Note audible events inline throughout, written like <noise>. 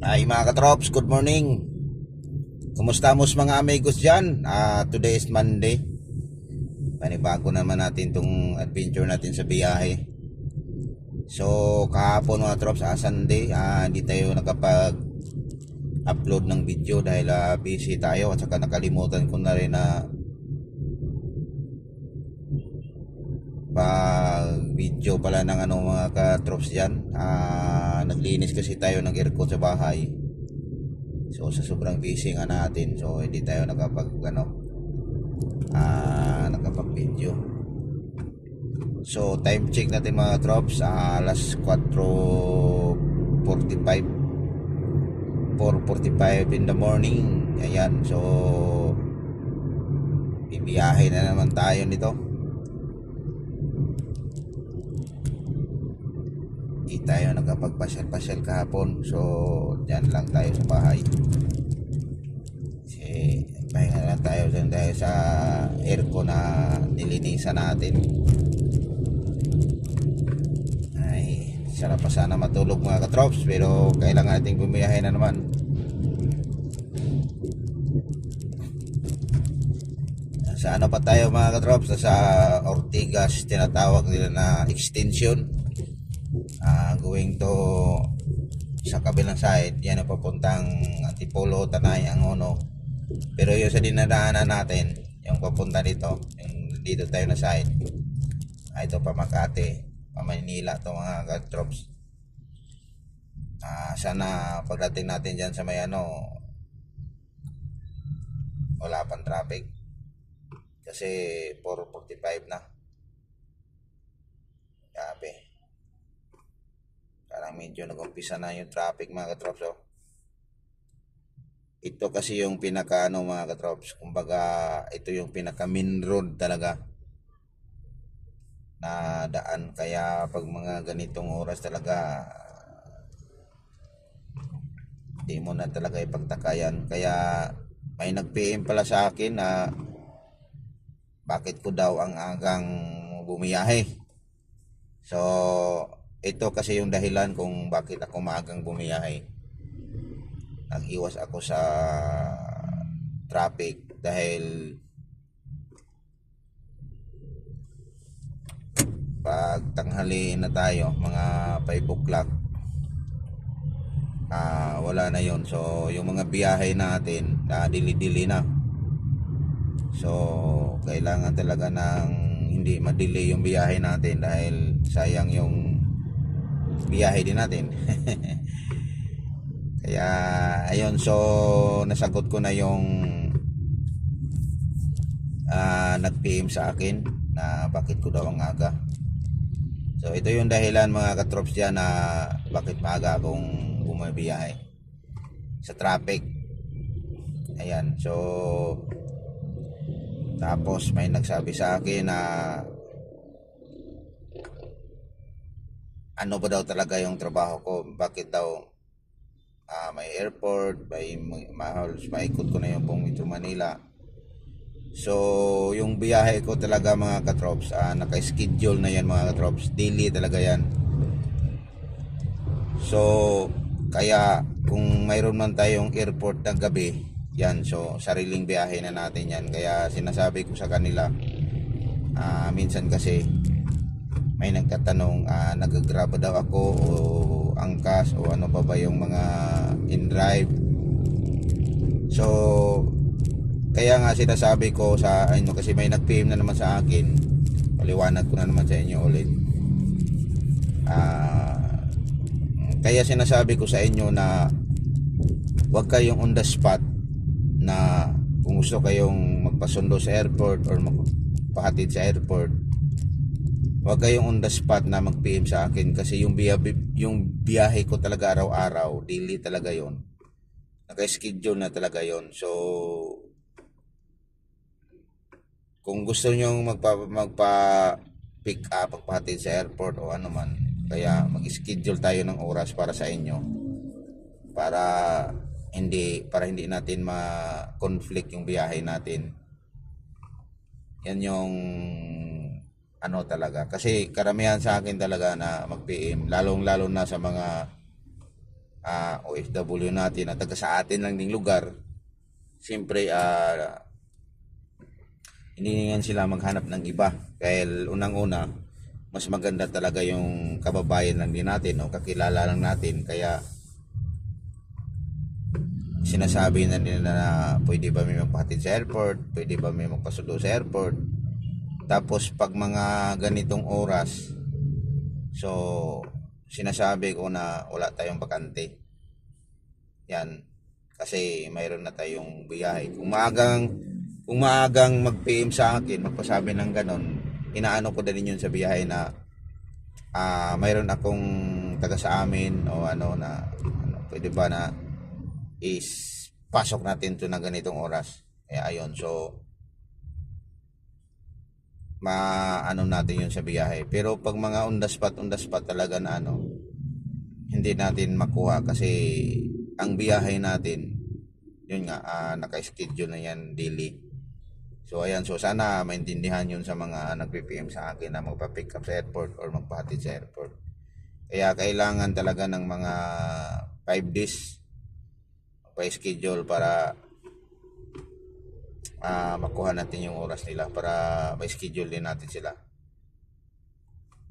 Ay mga katrops, good morning. Kumusta mos mga amigos dyan? Ah, today is Monday. Panibago naman natin tong adventure natin sa biyahe. So, kahapon mga trops, ah, Sunday, ah, hindi tayo nakapag upload ng video dahil ah, busy tayo at saka nakalimutan ko na rin na pag video pala ng ano mga ka-trops dyan. Ah, naglinis kasi tayo ng aircon sa bahay. So sa sobrang busy nga natin. So hindi tayo nakapag ano ah, nakapag video so time check natin mga trops ah, alas 4.45 4.45 in the morning. Ayan so bibiyahe na naman tayo nito Di tayo nakapagpasyal-pasyal kahapon. So, dyan lang tayo sa bahay. Kasi, pahinga lang tayo dyan dahil sa aircon na nilinisan natin. Ay, sarap pa sana matulog mga katrops. Pero, kailangan natin bumiyahe na naman. Sa ano pa tayo mga katrops? Sa Ortigas, tinatawag nila na extension ah going to sa kabilang side yan ang papuntang Antipolo, Tanay, Angono. Pero yung sa dinadaanan natin yung papunta dito yung dito tayo na side. Ay ito pa Makati pa Manila to mga drops ah sana pagdating natin dyan sa may ano wala pang traffic. Kasi 4.45 na. Grabe. Medyo nag-umpisa na yung traffic mga katrops. Oh. Ito kasi yung pinaka ano mga katrops. Kumbaga ito yung pinaka main road talaga na daan. Kaya pag mga ganitong oras talaga di mo na talaga ipagtakayan. Kaya may nag-PM pala sa akin na bakit ko daw ang agang bumiyahe. So, ito kasi yung dahilan kung bakit ako maagang bumiyahe. Nag-iwas ako sa traffic dahil pag tanghali na tayo, mga 5 o'clock, ah, wala na yon So, yung mga biyahe natin, na dili-dili na. So, kailangan talaga ng hindi ma-delay yung biyahe natin dahil sayang yung biyahe din natin. <laughs> Kaya ayun so nasagot ko na yung ah, nag-PM sa akin na bakit ko daw ang aga. So ito yung dahilan mga katrops dyan na bakit maaga akong bumabiyahe sa traffic. Ayan, so tapos may nagsabi sa akin na ano ba daw talaga yung trabaho ko, bakit daw ah, may airport, may mahalos maikot ko na yung buong Metro Manila. So, yung biyahe ko talaga mga katrops, ah, naka-schedule na yan mga katrops, daily talaga yan. So, kaya kung mayroon man tayong airport ng gabi, yan, so sariling biyahe na natin yan. Kaya sinasabi ko sa kanila, ah, minsan kasi may nagtatanong uh, nagagraba daw ako o angkas o ano pa ba yung mga in drive so kaya nga sinasabi ko sa ano kasi may nag-PM na naman sa akin paliwanag ko na naman sa inyo ulit. Uh, kaya sinasabi ko sa inyo na huwag kayong on the spot na kung gusto kayong magpasundo sa airport or magpahatid sa airport Huwag kayong on the spot na mag-PM sa akin kasi yung biyahe, yung biyahe ko talaga araw-araw, daily talaga yon. Naka-schedule na talaga yon. So, kung gusto nyo magpa, magpa pick up, magpahatid sa airport o ano man, kaya mag-schedule tayo ng oras para sa inyo para hindi para hindi natin ma-conflict yung biyahe natin. Yan yung ano talaga. Kasi karamihan sa akin talaga na mag-PM, lalong-lalo na sa mga ah, OFW natin at taga sa atin lang ding lugar, siyempre hindi nga sila maghanap ng iba. Dahil unang-una, mas maganda talaga yung kababayan lang din natin o kakilala lang natin. Kaya sinasabi na nila na pwede ba may magpahatid sa airport, pwede ba may magpasundo sa airport. Tapos pag mga ganitong oras, so sinasabi ko na wala tayong bakante. Yan. Kasi mayroon na tayong biyahe. Kung maagang, kung maagang mag-PM sa akin, magpasabi ng ganon, inaano ko din yun sa biyahe na ah mayroon akong taga sa amin o ano na ano, pwede ba na is pasok natin to na ganitong oras. Kaya ayun, so maano natin yun sa biyahe. Pero pag mga the spot talaga na ano, hindi natin makuha kasi ang biyahe natin, yun nga, ah, naka-schedule na yan daily. So ayan, so sana maintindihan yun sa mga nagpi-PM sa akin na magpa-pick up sa airport or magpahatid sa airport. Kaya kailangan talaga ng mga 5 days pa-schedule para ah makuha natin yung oras nila para may schedule din natin sila.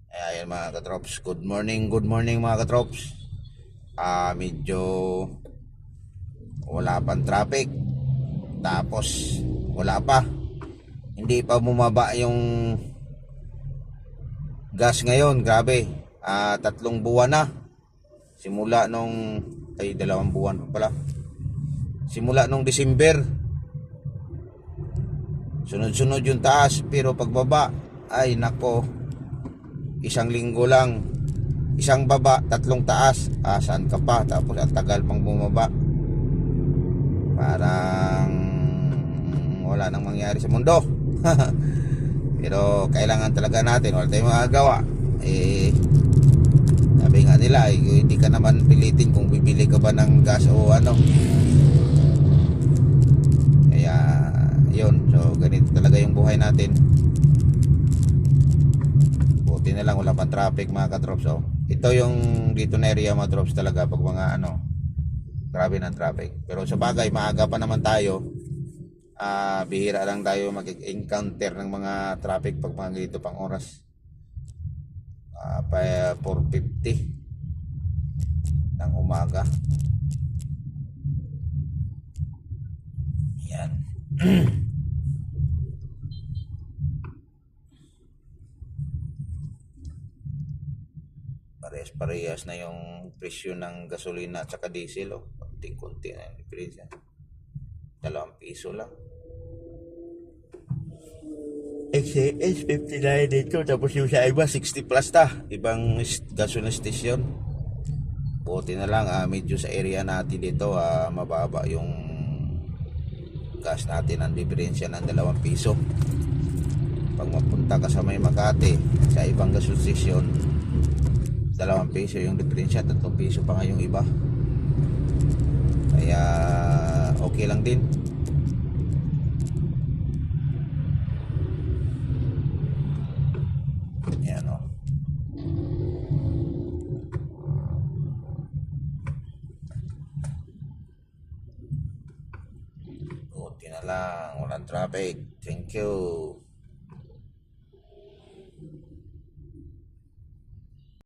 Kaya ayan mga katrops, good morning, good morning mga katrops. Ah medyo wala pang traffic. Tapos wala pa. Hindi pa bumaba yung gas ngayon, grabe. Ah tatlong buwan na. Simula nung ay dalawang buwan pa pala. Simula nung December Sunod-sunod yung taas pero pagbaba ay nako isang linggo lang. Isang baba tatlong taas. Ah, saan ka pa? Tapos ang tagal pang bumaba. Parang wala nang mangyari sa mundo. <laughs> Pero kailangan talaga natin wala tayong magagawa. Eh sabi nga nila eh, hindi ka naman pilitin kung bibili ka ba ng gas o ano kaya yun so ganito talaga yung buhay natin. Buti na lang wala pang traffic mga katrops oh. ito yung dito na area mga trops talaga pag mga ano grabe ng traffic. Pero sa bagay maaga pa naman tayo. Ah bihira lang tayo mag-encounter ng mga traffic pag mga ganito pang oras. Ah, pa 4.50 ng umaga yan <clears throat> parehas-parehas na yung presyo ng gasolina at saka diesel oh. Kunting-kunti na yung diferensya. Dalawang piso lang. XAS 59 dito tapos yung sa iba 60 plus ta. Ibang gasoline station. Buti na lang ah, medyo sa area natin dito ah, mababa yung gas natin ang diferensya ng dalawang piso. Pag mapunta ka sa may Makati sa ibang gasoline station dalawang piso yung diferensya, tatlong piso pa nga yung iba. Kaya okay lang din. Yan o. Buti na lang, walang traffic. Thank you.